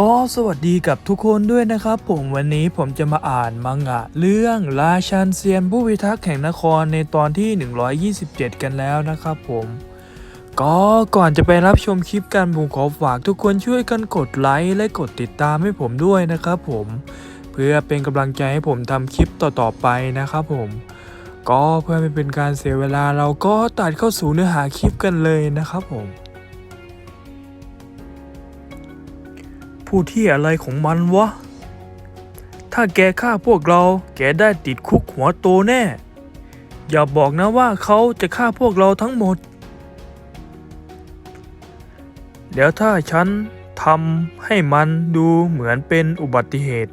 ก็สวัสดีกับทุกคนด้วยนะครับ ผมวันนี้ผมจะมาอ่านมังงะ เรื่องราชันเซียนผู้พิทักษ์แห่งนครในตอนที่ 127 กันแล้วนะครับผมก็ก่อนจะไปรับชมคลิปกันผมขอฝากทุกคนช่วยกันกดไลค์และกดติดตามให้ผมด้วยนะครับผมเพื่อเป็นกำลังใจให้ผมทำคลิปต่อๆไปนะครับผม ก็เพื่อไม่เป็นการเสียเวลาเราก็ตัดเข้าสู่เนื้อหาคลิปกันเลยนะครับผม ผู้ที่อะไรของมันวะ ถ้าแกฆ่าพวกเราแกได้ติดคุกหัวโตแน่ อย่าบอกนะว่าเขาจะฆ่าพวกเราทั้งหมด แล้วถ้าฉันทำให้มันดูเหมือนเป็นอุบัติเหตุ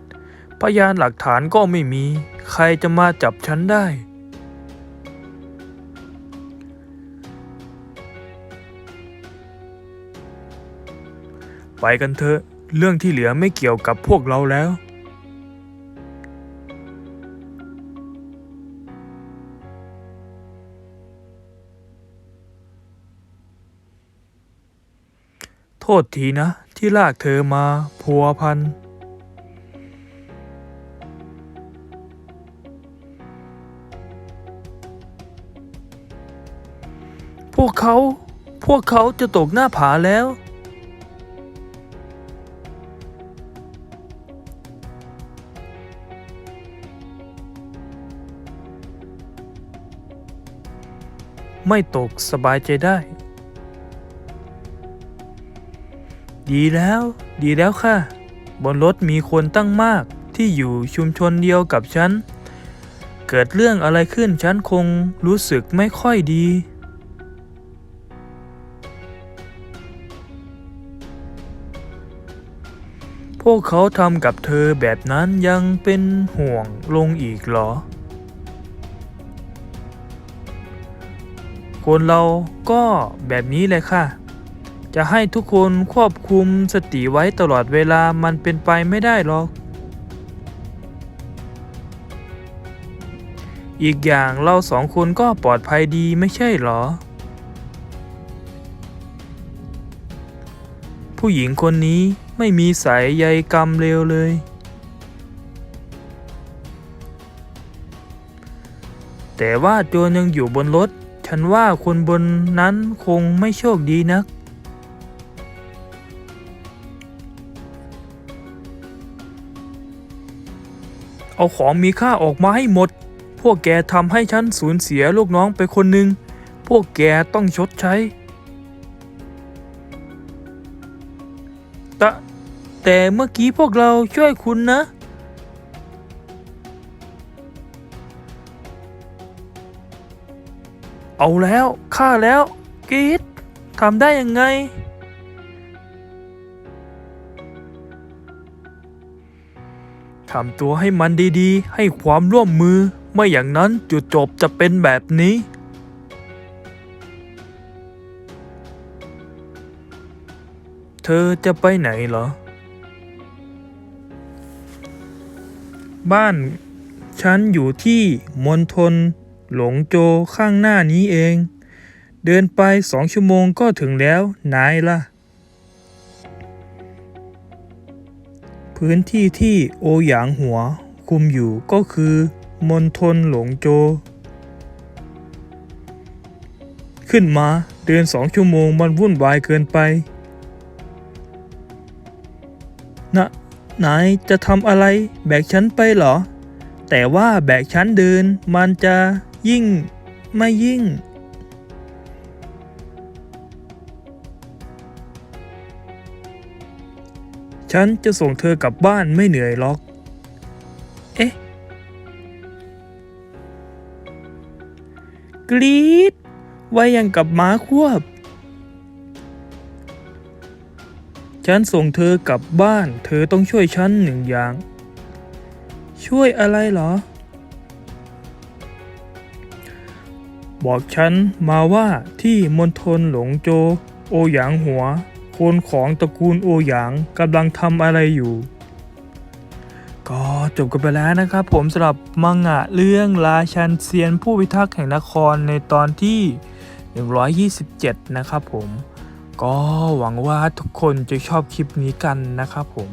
พยานหลักฐานก็ไม่มี ใครจะมาจับฉันได้ ไปกันเถอะ เรื่องที่เหลือไม่เกี่ยวกับพวกเราแล้ว โทษทีนะ ที่ลากเธอมาพัวพัน พวกเขา พวกเขาจะตกหน้าผาแล้ว ไม่ตกสบายใจได้ ดีแล้ว ดีแล้วค่ะ บนรถมีคนตั้งมากที่อยู่ชุมชนเดียวกับฉัน เกิดเรื่องอะไรขึ้นฉันคงรู้สึกไม่ค่อยดี พวกเขาทำกับเธอแบบนั้นยังเป็นห่วงลงอีกเหรอ คนเราก็แบบนี้เลยค่ะ จะให้ทุกคนควบคุมสติไว้ตลอดเวลามันเป็นไปไม่ได้หรอก อีกอย่างเราสองคนก็ปลอดภัยดีไม่ใช่หรอ ผู้หญิงคนนี้ไม่มีสายใยกรรมเลวเลยแต่ว่าโจรยังอยู่บนรถ ฉันว่าคนบนนั้นคงไม่โชคดีนัก เอาของมีค่าออกมาให้หมด พวกแกทำให้ฉันสูญเสียลูกน้องไปคนหนึ่ง พวกแกต้องชดใช้ แต่แต่เมื่อกี้พวกเราช่วยคุณนะ เอาแล้วฆ่าแล้วกรีดทำได้ยังไง ทำตัวให้มันดีๆ ให้ความร่วมมือ ไม่อย่างนั้นจุดจบจะเป็นแบบนี้ เธอจะไปไหนเหรอ บ้าน ฉันอยู่ที่มณฑล หลงโจข้างหน้านี้เอง เดินไปสองชั่วโมงก็ถึงแล้วนายล่ะ พื้นที่ที่โอหยางหัวคุมอยู่ก็คือมณฑลหลงโจ ขึ้นมาเดินสองชั่วโมงมันวุ่นวายเกินไปนะนายจะทำอะไรแบกฉันไปเหรอ แต่ว่าแบกฉันเดินมันจะ ยิ่งไม่ยิ่ง ฉันจะส่งเธอกลับบ้านไม่เหนื่อยหรอก เอ๊ะ กรีดไว้ยังกับหม้าควบ ฉันส่งเธอกลับบ้าน เธอต้องช่วยฉันหนึ่งอย่าง ช่วยอะไรเหรอ บอกฉันมาว่าที่มณฑลหลงโจ โอหยางหัว คนของตระกูลโอหยางกำลังทำอะไรอยู่ ก็จบกันไปแล้วนะครับ ผมสำหรับมังงะเรื่องราชันเซียนผู้พิทักษ์แห่งนครในตอนที่ 127 นะครับผม ก็หวังว่าทุกคนจะชอบคลิปนี้กันนะครับผม